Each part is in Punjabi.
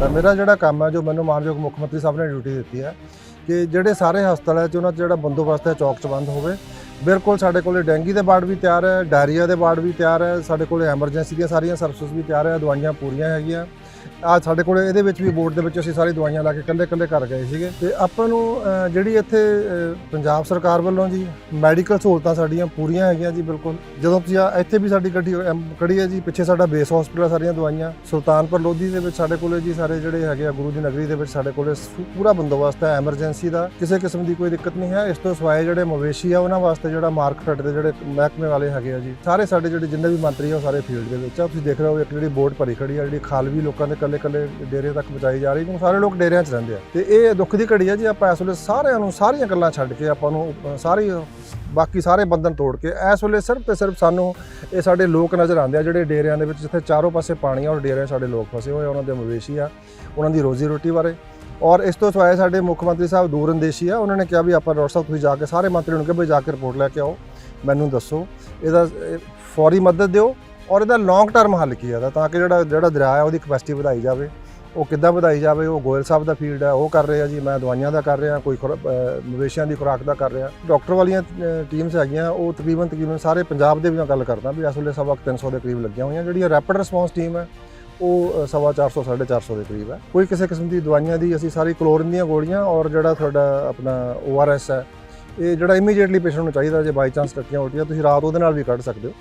ਤਾਂ ਮੇਰਾ ਜਿਹੜਾ ਕੰਮ ਹੈ, ਜੋ ਮੈਨੂੰ ਮਾਨਯੋਗ ਮੁੱਖ ਮੰਤਰੀ ਸਾਹਿਬ ਨੇ ਡਿਊਟੀ ਦਿੱਤੀ ਹੈ, ਕਿ ਜਿਹੜੇ ਸਾਰੇ ਹਸਪਤਾਲਾਂ 'ਚ ਉਹਨਾਂ 'ਚ ਜਿਹੜਾ ਬੰਦੋਬਸਤ ਹੈ, ਚੌਕ 'ਚ ਬੰਦ ਹੋਵੇ। ਬਿਲਕੁਲ ਸਾਡੇ ਕੋਲੇ ਡੈਂਗੀ ਦੇ ਵਾਰਡ ਵੀ ਤਿਆਰ ਹੈ, ਡਾਇਰੀਆ ਦੇ ਵਾਰਡ ਵੀ ਤਿਆਰ ਹੈ, ਸਾਡੇ ਕੋਲੇ ਐਮਰਜੈਂਸੀ ਦੀਆਂ ਸਾਰੀਆਂ ਸਰਵਿਸਿਜ਼ ਵੀ ਤਿਆਰ ਹੈ, ਦਵਾਈਆਂ ਪੂਰੀਆਂ ਹੈਗੀਆਂ। ਆ ਸਾਡੇ ਕੋਲ ਇਹਦੇ ਵਿੱਚ ਵੀ ਬੋਰਡ ਦੇ ਵਿੱਚ ਅਸੀਂ ਸਾਰੀ ਦਵਾਈਆਂ ਲਾ ਕੇ ਇਕੱਲੇ ਇਕੱਲੇ ਕਰ ਗਏ ਸੀਗੇ। ਤੇ ਆਪਾਂ ਨੂੰ ਜਿਹੜੀ ਇੱਥੇ ਪੰਜਾਬ ਸਰਕਾਰ ਵੱਲੋਂ ਜੀ ਮੈਡੀਕਲ ਸਹੂਲਤਾਂ ਸਾਡੀਆਂ ਪੂਰੀਆਂ ਹੈਗੀਆਂ ਜੀ ਬਿਲਕੁਲ। ਜਦੋਂ ਤੁਸੀਂ ਆ ਇੱਥੇ ਵੀ ਸਾਡੀ ਗੱਡੀ ਐਮ, ਖੜੀ ਹੈ ਜੀ ਪਿੱਛੇ ਸਾਡਾ ਬੇਸ ਹਸਪੀਟਲ ਸਾਰੀਆਂ ਦਵਾਈਆਂ। ਸੁਲਤਾਨਪੁਰ ਲੋਧੀ ਦੇ ਵਿੱਚ ਸਾਡੇ ਕੋਲੇ ਜੀ ਸਾਰੇ ਜਿਹੜੇ ਹੈਗੇ ਆ ਗੁਰੂ ਦੀ ਨਗਰੀ ਦੇ ਵਿੱਚ ਸਾਡੇ ਕੋਲੇ ਪੂਰਾ ਬੰਦੋਬਸਤ ਹੈ ਐਮਰਜੈਂਸੀ ਦਾ। ਕਿਸੇ ਕਿਸਮ ਦੀ ਕੋਈ ਦਿੱਕਤ ਨਹੀਂ ਹੈ। ਇਸ ਤੋਂ ਸਿਵਾਏ ਜਿਹੜੇ ਮਵੇਸ਼ੀ ਆ ਉਹਨਾਂ ਵਾਸਤੇ ਜਿਹੜਾ ਮਾਰਕੀਟ ਦੇ ਜਿਹੜੇ ਮਹਿਕਮੇ ਵਾਲੇ ਹੈਗੇ ਆ ਜੀ ਸਾਰੇ ਸਾਡੇ ਜਿਹੜੇ ਜਿੰਨੇ ਵੀ ਮੰਤਰੀ ਆ ਉਹ ਸਾਰੇ ਫੀਲਡ ਦੇ ਵਿੱਚ ਆ। ਤੁਸੀਂ ਦੇਖ ਰਹੇ ਹੋ ਇੱਕ ਜਿਹੜੀ ਬੋਰਡ ਭਰੀ ਖੜੀ ਆ ਜਿਹੜੀ ਖਾਲਵੀ ਲੋਕਾਂ ਦੇ ਕੱਲੇ ਕੱਲੇ ਡੇਰੇ ਤੱਕ ਪਹੁੰਚਾਈ ਜਾ ਰਹੀ ਕਿਉਂਕਿ ਸਾਰੇ ਲੋਕ ਡੇਰਿਆਂ 'ਚ ਰਹਿੰਦੇ ਆ। ਤੇ ਇਹ ਦੁੱਖ ਦੀ ਘੜੀ ਆ ਜੀ, ਆਪਾਂ ਇਸ ਵੇਲੇ ਸਾਰਿਆਂ ਨੂੰ ਸਾਰੀਆਂ ਗੱਲਾਂ ਛੱਡ ਕੇ ਆਪਾਂ ਨੂੰ ਸਾਰੀ, ਬਾਕੀ ਸਾਰੇ ਬੰਧਨ ਤੋੜ ਕੇ, ਇਸ ਵੇਲੇ ਸਿਰਫ ਤੇ ਸਿਰਫ ਸਾਨੂੰ ਇਹ ਸਾਡੇ ਲੋਕ ਨਜ਼ਰ ਆਉਂਦੇ ਆ, ਜਿਹੜੇ ਡੇਰਿਆਂ ਦੇ ਵਿੱਚ, ਜਿੱਥੇ ਚਾਰੋਂ ਪਾਸੇ ਪਾਣੀ ਆ, ਔਰ ਡੇਰਿਆਂ 'ਚ ਸਾਡੇ ਲੋਕ ਫਸੇ ਹੋਏ ਆ, ਉਹਨਾਂ ਦੇ ਮਵੇਸ਼ੀ ਆ, ਉਹਨਾਂ ਦੀ ਰੋਜ਼ੀ ਰੋਟੀ ਬਾਰੇ। ਔਰ ਇਸ ਤੋਂ ਸਿਵਾਏ ਸਾਡੇ ਮੁੱਖ ਮੰਤਰੀ ਸਾਹਿਬ ਦੂਰਅੰਦੇਸ਼ੀ ਆ, ਉਹਨਾਂ ਨੇ ਕਿਹਾ ਵੀ ਆਪਾਂ ਡਾਕਟਰ ਸਾਹਿਬ ਤੁਸੀਂ ਜਾ ਕੇ, ਸਾਰੇ ਮੰਤਰੀ ਨੂੰ ਕਿਹਾ ਵੀ ਜਾ ਕੇ ਰਿਪੋਰਟ ਲੈ ਕੇ ਆਓ, ਮੈਨੂੰ ਦੱਸੋ, ਇਹਦਾ ਫੌਰੀ ਮਦਦ ਦਿਓ ਔਰ ਇਹਦਾ ਲੌਂਗ ਟਰਮ ਹੱਲ ਕੀ ਹੈ ਤਾਂ ਕਿ ਜਿਹੜਾ ਜਿਹੜਾ ਦਰਿਆ ਹੈ ਉਹਦੀ ਕਪੈਸਿਟੀ ਵਧਾਈ ਜਾਵੇ। ਉਹ ਕਿੱਦਾਂ ਵਧਾਈ ਜਾਵੇ? ਉਹ ਗੋਇਲ ਸਾਹਿਬ ਦਾ ਫੀਲਡ ਹੈ ਉਹ ਕਰ ਰਿਹਾ ਜੀ ਮੈਂ ਦਵਾਈਆਂ ਦਾ ਕਰ ਰਿਹਾ ਕੋਈ ਖੁਰਾ- ਮਵੇਸ਼ੀਆਂ ਦੀ ਖੁਰਾਕ ਦਾ ਕਰ ਰਿਹਾ। ਡਾਕਟਰ ਵਾਲੀਆਂ ਟੀਮਸ ਹੈਗੀਆਂ ਉਹ ਤਕਰੀਬਨ ਤਕਰੀਬਨ ਸਾਰੇ ਪੰਜਾਬ ਦੇ ਵੀ ਮੈਂ ਗੱਲ ਕਰਦਾ ਵੀ ਇਸ ਵੇਲੇ ਸਵਾ ਕੁ 300 ਦੇ ਕਰੀਬ ਲੱਗੀਆਂ ਹੋਈਆਂ। ਜਿਹੜੀਆਂ ਰੈਪਿਡ ਰਿਸਪੌਂਸ ਟੀਮ ਹੈ ਉਹ ਅ, ਸਵਾ 400 450 ਦੇ ਕਰੀਬ ਹੈ ਕੋਈ ਕਿਸੇ ਕਿਸਮ ਦੀ ਦਵਾਈਆਂ ਦੀ ਅਸੀਂ ਸਾਰੀ ਕਲੋਰਿਨ ਦੀਆਂ ਗੋਲੀਆਂ ਔਰ ਜਿਹੜਾ ਤੁਹਾਡਾ ਆਪਣਾ ORS ਹੈ ਇਹ ਜਿਹੜਾ ਇਮੀਡੀਏਟਲੀ ਪੇਸ਼ੈਂਟ ਨੂੰ ਚਾਹੀਦਾ ਜੇ ਬਾਈ ਚਾਂਸ ਟੱਟੀਆਂ ਉਲਟੀਆਂ ਤੁਸੀਂ ਰਾਤ ਉਹਦੇ ਨਾਲ ਵੀ ਕੱਢ ਸਕਦੇ ਹੋ।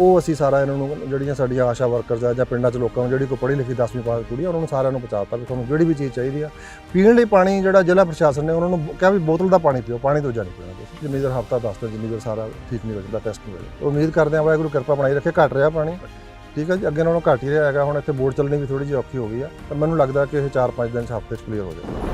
ਉਹ ਅਸੀਂ ਸਾਰਾ ਇਹਨਾਂ ਨੂੰ ਜਿਹੜੀਆਂ ਸਾਡੀਆਂ ਆਸ਼ਾ ਵਰਕਰਸ ਆ ਜਾਂ ਪਿੰਡਾਂ 'ਚ ਲੋਕਾਂ ਨੂੰ ਜਿਹੜੀ ਕੋਈ ਪੜ੍ਹੀ ਲਿਖੀ 10ਵੀਂ ਪਾਸ ਕੁੜੀ ਆ, ਉਹਨਾਂ ਨੂੰ ਸਾਰਿਆਂ ਨੂੰ ਪਹੁੰਚਾਤਾ ਵੀ ਤੁਹਾਨੂੰ ਜਿਹੜੀ ਵੀ ਚੀਜ਼ ਚਾਹੀਦੀ ਆ। ਪੀਣ ਲਈ ਪਾਣੀ ਜਿਹੜਾ ਜ਼ਿਲ੍ਹਾ ਪ੍ਰਸ਼ਾਸਨ ਨੇ ਉਹਨਾਂ ਨੂੰ ਕਿਹਾ ਵੀ ਬੋਤਲ ਦਾ ਪਾਣੀ ਪੀਓ, ਪਾਣੀ ਦੂਜਾ ਨਹੀਂ ਪੀਣਾ ਤੁਸੀਂ ਜਿੰਨੀ ਦੇਰ ਹਫਤਾ ਦੱਸ ਦਿਨ ਜਿੰਨੀ ਦੇਰ ਸਾਰਾ ਠੀਕ ਨਹੀਂ ਲੱਗਦਾ ਟੈਸਟ ਨਹੀਂ ਹੋਏਗਾ ਉਮੀਦ ਕਰਦੇ ਹਾਂ ਵਾਹਿਗੁਰੂ ਕਿਰਪਾ ਬਣਾਈ ਰੱਖੇ, ਘਟ ਰਿਹਾ ਪਾਣੀ। ਠੀਕ ਹੈ ਜੀ, ਅੱਗੇ ਨਾਲੋਂ ਘੱਟ ਹੀ ਰਿਹਾ ਹੈਗਾ, ਹੁਣ ਇੱਥੇ ਬੋਰਡ ਚੱਲਣੀ ਵੀ ਥੋੜੀ ਜਿਹੀ ਔਖੀ ਹੋ ਗਈ ਆ। ਪਰ ਮੈਨੂੰ ਲੱਗਦਾ ਕਿ ਇਹ 4-5 ਦਿਨ 'ਚ ਹਫ਼ਤੇ 'ਚ ਕਲੀਅਰ ਹੋ ਜਾਏਗਾ।